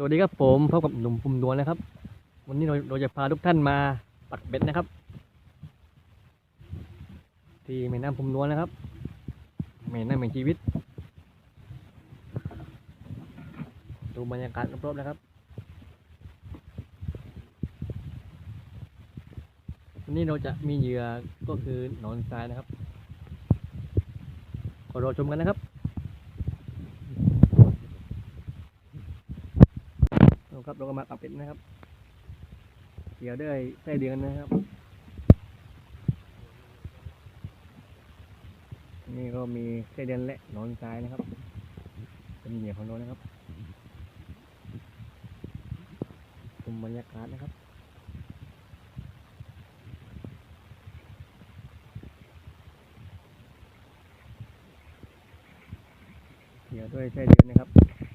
สวัสดีครับผมพบกับหนุ่มปุ่มนวลนะครับ วันนี้เราเราจะพาทุกท่านมาปักเบ็ดนะครับ ที่แม่น้ำปุ่มนวลนะครับแม่น้ำแห่งชีวิต ดูบรรยากาศรอบๆนะครับวันนี้เราจะมีเหยื่อก็คือหนอนทรายนะครับขอรอชมกันนะครับ เอา ครับเราก็มาปักเป็ดนะครับเกี่ยวด้วยไส้เดือนนะครับนี่ก็มีไส้เดือนและนอนทรายนะครับ เป็นเหยื่อของเรานะครับชมบรรยากาศนะครับเกี่ยวด้วยไส้เดือนนะครับ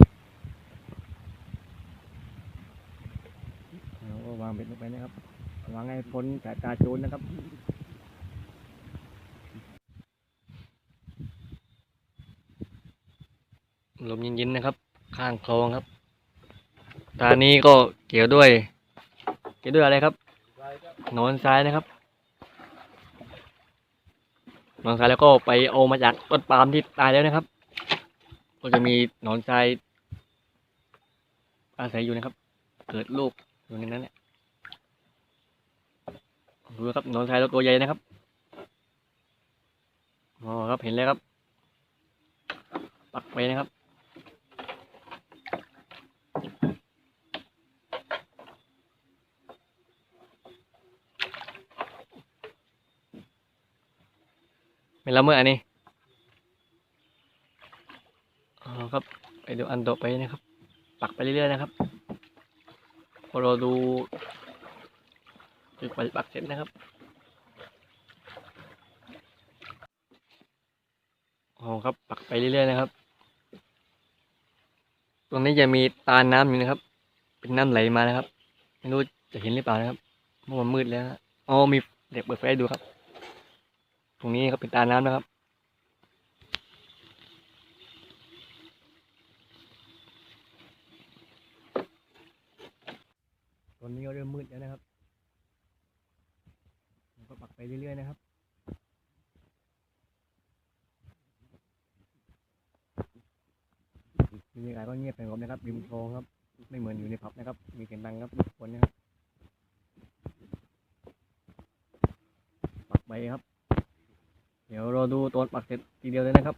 เราก็วางเบ็ดลงไปนะครับวางให้พ้นสายตาโจรนะครับลมเย็นๆนะครับ ข้างคลองครับ ตานี้ก็เกี่ยวด้วย เกี่ยวด้วยอะไรครับนอนทรายนะครับนอนทรายแล้วก็ไปเอามาจากต้นปาล์มที่ตายแล้วนะครับ ก็จะมีหนอนทรายอาศัยอยู่นะครับ เกิดลูกอยู่ในนั้นแหละ ดูนะครับหนอนทรายตัวใหญ่นะครับอ๋อครับเห็นแล้วครับ ปักไปนะครับไม่ละเมื่ออันนี้อ๋อครับไปดูอันต่อไปนะครับ ปักไปเรื่อยๆนะครับพอเราดู จุดปฏิบัติเสร็จนะครับอ๋อครับปักไปเรื่อยๆนะครับ ตรงนี้จะมีตาน้ำอยู่นะครับ เป็นน้ำไหลมานะครับ ไม่รู้จะเห็นหรือเปล่านะครับเพราะมันมืดแล้วนะอ๋อมีเด็กเปิดไฟให้ดูครับ ตรงนี้ครับเป็นตาน้ำนะครับตอนนี้ก็เริ่มมืดแล้วนะครับ ไปเรื่อยๆนะครับบรรยากาศก็เงียบสงบนะครับริมคลองครับ ไม่เหมือนอยู่ในผับนะครับ มีเสียงดังครับรบกวนนะครับปักไปครับ เดี๋ยวเราดูตอนปักเสร็จทีเดียวเลยนะครับ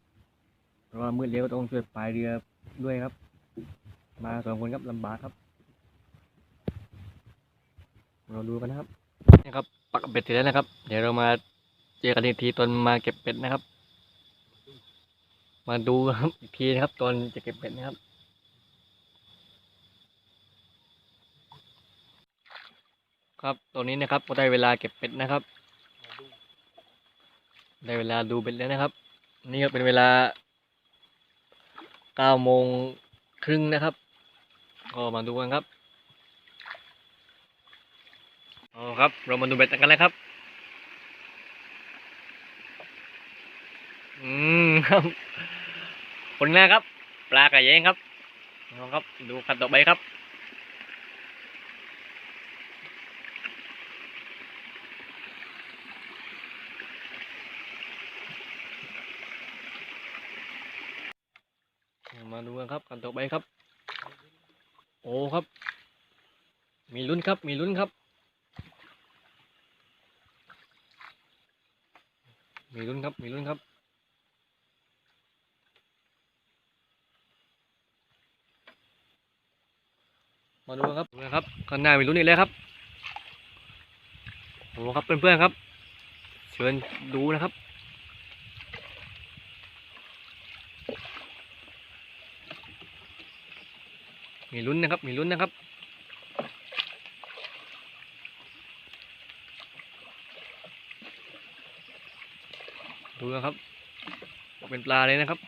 เพราะว่ามืดแล้วต้องช่วยพายเรือด้วยครับ มาสองคนครับลำบากครับ เราดูกันนะครับนี่ครับ ปักเบ็ดเสร็จแล้วนะครับ เดี๋ยวเรามาเจอกันอีกทีตอนมาเก็บเป็ดนะครับ มาดูครับอีกทีนะครับ ตอนจะเก็บเป็ดนะครับครับตอนนี้นะครับก็ได้เวลาเก็บเป็ดนะครับ ได้เวลาดูเบ็ดแล้วนะครับ นี่ก็เป็นเวลาเก้าโมงครึ่งนะครับ ก็มาดูกันครับ อ๋อครับ เรามาดูเบ็ดกันแล้วครับ อืมครับผลงานครับ ปลากระแยงครับน้องครับ ดูขัดต่อไปครับ มาดูกันครับกันต่อไปครับ โอ้ครับ มีลุ้นครับ มีลุ้นครับ มีลุ้นครับ มีลุ้นครับ มาดูครับดูนะครับข้างหน้ามีลุ้นอีกแล้วครับโอ้ครับเพื่อนๆครับ เชิญดูนะครับมีลุ้นนะครับ มีลุ้นนะครับูนะครับ เป็นปลาเลยนะครับ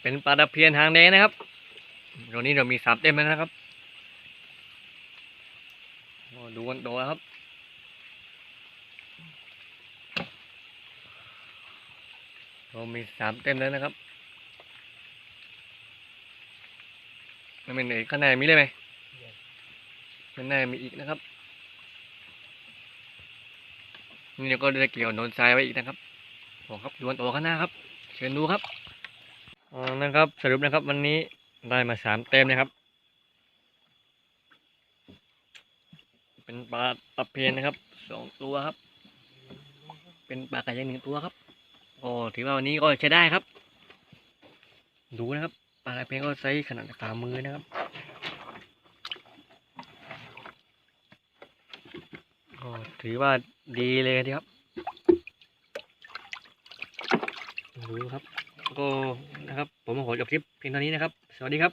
เป็นปลาตะเพียนทางแดงนะครับตัวนี้เรามีสามเต็มแล้วนะครับดูกันโตครับเรามีสามเต็มแล้วนะครับ มันเป็นเอกข้างในมีได้ไหมข้างในมีอีกนะครับ นี่เราก็ได้เกี่ยวโนนทรายไว้อีกนะครับโอ้ครับดวนโตข้างหน้าครับ เชิญดูครับอ๋อนะครับสรุปนะครับ วันนี้ได้มาสามเต็มนะครับ เป็นปลาตะเพียนนะครับสองตัวครับ เป็นปลากระยังหนึ่งตัวครับโอ้ถือว่าวันนี้ก็ใช้ได้ครับ ดูนะครับ ปลาตะเพียงก็ไซส์ขนาดฝ่ามือนะครับก็ถือว่าดีเลยทีครับดูครับก็นะครับ ผมขอจบคลิปเพียงเท่านี้นะครับ สวัสดีครับ